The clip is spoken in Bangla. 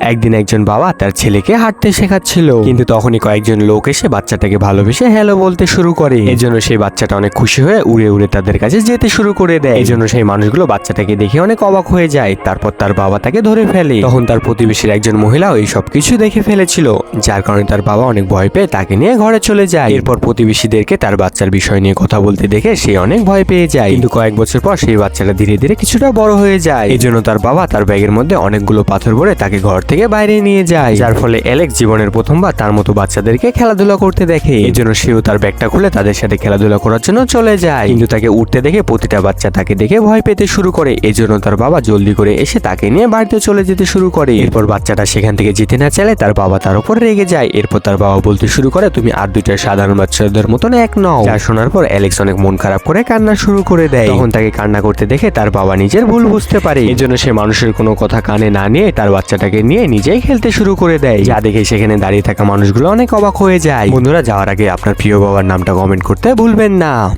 একদিন একজন বাবা তার ছেলেকে হাঁটতে শেখাচ্ছিল। কিন্তু তখনই কয়েকজন লোক এসে বাচ্চাটাকে ভালোবেসে হ্যালো বলতে শুরু করে। এজন্য সেই বাচ্চাটা অনেক খুশি হয়ে উড়ে উড়ে তাদের কাছে যেতে শুরু করে দেয়। এজন্য সেই মানুষগুলো বাচ্চাটাকে দেখে অনেক অবাক হয়ে যায়। তারপর তার বাবা তাকে ধরে ফেলে। তখন তার প্রতিবেশীর একজন মহিলাও এই সব কিছু দেখে ফেলেছিল, যার কারণে তার বাবা অনেক ভয় পেয়ে তাকে নিয়ে ঘরে চলে যায়। এরপর প্রতিবেশীদেরকে তার বাচ্চার বিষয় নিয়ে কথা বলতে দেখে সে অনেক ভয় পেয়ে যায়। কিন্তু কয়েক বছর পর সেই বাচ্চাটা ধীরে ধীরে কিছুটা বড় হয়ে যায়। এজন্য তার বাবা তার ব্যাগের মধ্যে অনেকগুলো পাথর ভরে তাকে ঘর থেকে বাইরে নিয়ে যায়। যার ফলে অ্যালেক্স জীবনের প্রথমবার তার মতো বাচ্চাদেরকে খেলাধুলা করতে দেখে। এই জন্য সেও তার ব্যাগটা খুলে তাদের সাথে খেলাধুলা করার জন্য চলে যায়। কিন্তু তাকে উঠতে দেখে প্রতিটা বাচ্চা তাকে দেখে ভয় পেতে শুরু করে। এজন্য তার বাবা জলদি করে এসে তাকে নিয়ে বাড়িতে চলে যেতে শুরু করে। এরপর বাচ্চাটা সেখান থেকে যেতে না চাইলে তার বাবা তার উপর রেগে যায়। এরপর তার বাবা বলতে শুরু করে, তুমি আর দুইটা সাধারণ বাচ্চাদের মতন এক নও। যা শোনার পর অ্যালেক্স অনেক মন খারাপ করে কান্না শুরু করে দেয়। তখন তাকে কান্না করতে দেখে তার বাবা নিজের ভুল বুঝতে পারে। এজন্য সে মানুষের কোনো কথা কানে না নিয়ে তার বাচ্চাটাকে নিয়ে নিজেই খেলতে শুরু করে দেয়। যা দেখে সেখানে দাঁড়িয়ে থাকা মানুষগুলো অনেক অবাক হয়ে যায়। বন্ধুরা, যাওয়ার আগে আপনার প্রিয় বাবার নামটা কমেন্ট করতে ভুলবেন না।